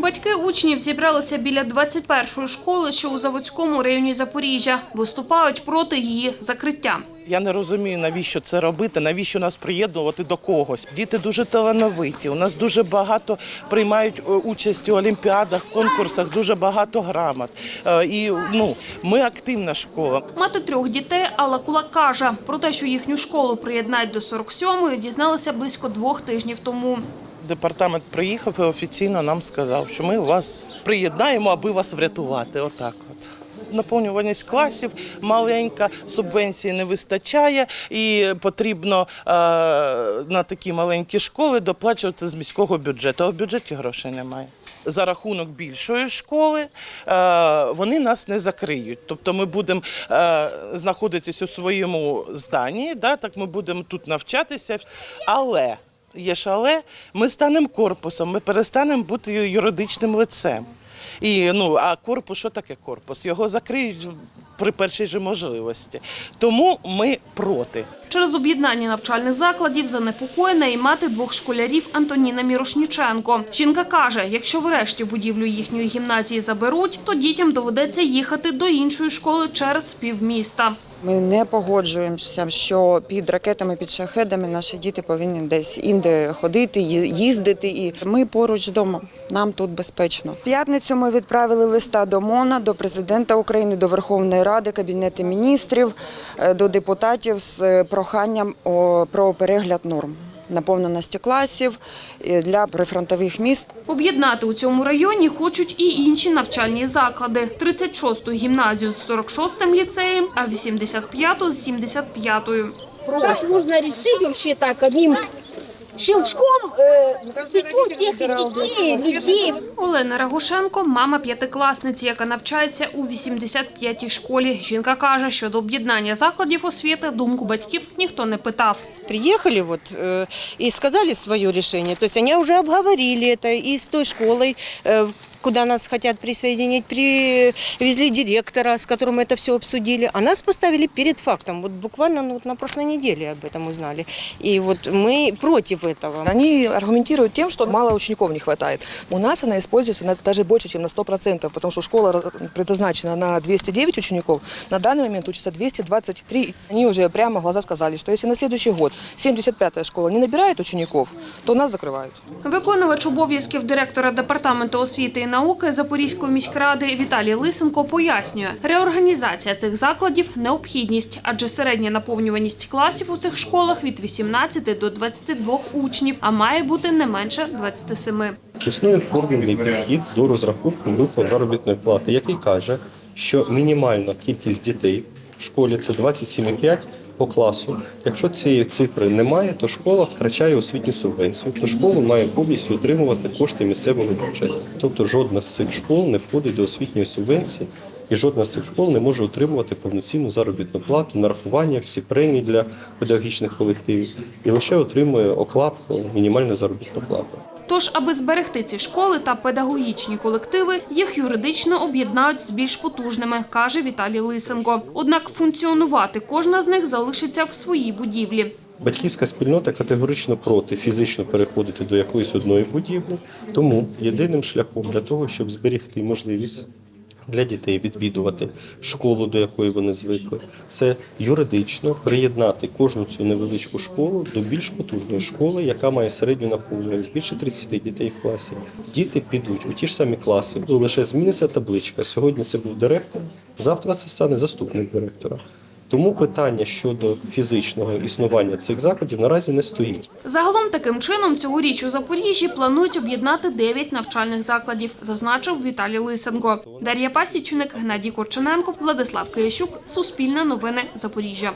Батьки учнів зібралися біля 21-ї школи, що у Заводському районі Запоріжжя. Виступають проти її закриття. Я не розумію, навіщо це робити, навіщо нас приєднувати до когось. Діти дуже талановиті. У нас дуже багато приймають е, участь у олімпіадах, конкурсах, дуже багато грамот. Е, І ну, ми активна школа. Мати трьох дітей Алла Кулак каже, про те, що їхню школу приєднають до 47-ї, дізналися близько двох тижнів тому. Департамент приїхав і офіційно нам сказав, що ми вас приєднаємо, аби вас врятувати. Отак от. Наповнюваність класів маленька, субвенції не вистачає, і потрібно е, на такі маленькі школи доплачувати з міського бюджету. А в бюджеті грошей немає. За рахунок більшої школи е, вони нас не закриють. Тобто ми будемо е, знаходитись у своєму зданні, да, так ми будемо тут навчатися. Але є ж але, ми станемо корпусом, ми перестанемо бути юридичним лицем. І ну а корпус, що таке корпус? Його закриють при першій же можливості. Тому ми проти. Через об'єднання навчальних закладів занепокоєна і мати двох школярів Антоніна Мірошніченко. Жінка каже, якщо врешті будівлю їхньої гімназії заберуть, то дітям доведеться їхати до іншої школи через півміста. Ми не погоджуємося, що під ракетами, під шахедами наші діти повинні десь інде ходити, їздити. І ми поруч вдома. Нам тут безпечно. В П'ятницю ми відправили листа до МОНа, до президента України, до Верховної Ради, Кабінету міністрів, е, до депутатів з проханням про перегляд норм наповненості класів для прифронтових міст. Об'єднати у цьому районі хочуть і інші навчальні заклади: 36-ту гімназію з 46-м ліцеєм, а 85-ту з 75-ю. Как можно решить вообще так одним щелчком э, судьбу всех детей, людей? Олена Рагушенко – мама п'ятикласниці, яка навчається у 85-й школі. Жінка каже, що до об'єднання закладів освіти думку батьків ніхто не питав. приехали вот э, и сказали свое решение. То есть они уже обговорили это и с той школой, э, куда нас хотят присоединить, привезли директора, с которым это все обсудили, а нас поставили перед фактом. Вот буквально ну, вот на прошлой неделе об этом узнали. И вот мы против этого. Они аргументируют тем, что мало учеников не хватает. У нас она используется на- даже больше, чем на 100%, потому что школа р- предназначена на 209 учеников. На данный момент учатся 223. Они уже прямо в глаза сказали, что если на следующий год 75-я школа не набирает учеников, то нас закрывают. Виконувач обов'язків директора департаменту освіти і науки Запорізької міськради Віталій Лисенко пояснює, реорганізація цих закладів – необхідність, адже середня наповнюваність класів у цих школах від 18 до 22 учнів, а має бути не менше 27. Існує формульний підхід до розрахунку виплат заробітної плати, який каже, що мінімальна кількість дітей в школі це 27,5 по класу. Якщо цієї цифри немає, то школа втрачає освітню субвенцію. Цю школу має повністю утримувати кошти місцевого бюджету. Тобто жодна з цих школ не входить до освітньої субвенції. І жодна з цих школ не може отримувати повноцінну заробітну плату, нарахування, всі премії для педагогічних колективів і лише отримує окладку мінімальну заробітну плату. Тож, аби зберегти ці школи та педагогічні колективи, їх юридично об'єднають з більш потужними, каже Віталій Лисенко. Однак функціонувати кожна з них залишиться в своїй будівлі. Батьківська спільнота категорично проти фізично переходити до якоїсь одної будівлі. Тому єдиним шляхом для того, щоб зберегти можливість для дітей відвідувати школу, до якої вони звикли, це юридично приєднати кожну цю невеличку школу до більш потужної школи, яка має середню наповненість більше 30 дітей в класі. Діти підуть у ті ж самі класи, лише зміниться табличка. Сьогодні це був директор, завтра це стане заступник директора. Тому питання щодо фізичного існування цих закладів наразі не стоїть. Загалом таким чином цьогоріч у Запоріжжі планують об'єднати 9 навчальних закладів, зазначив Віталій Лисенко. Дар'я Пасічник, Геннадій Корчененко, Владислав Киящук, Суспільне новини Запоріжжя.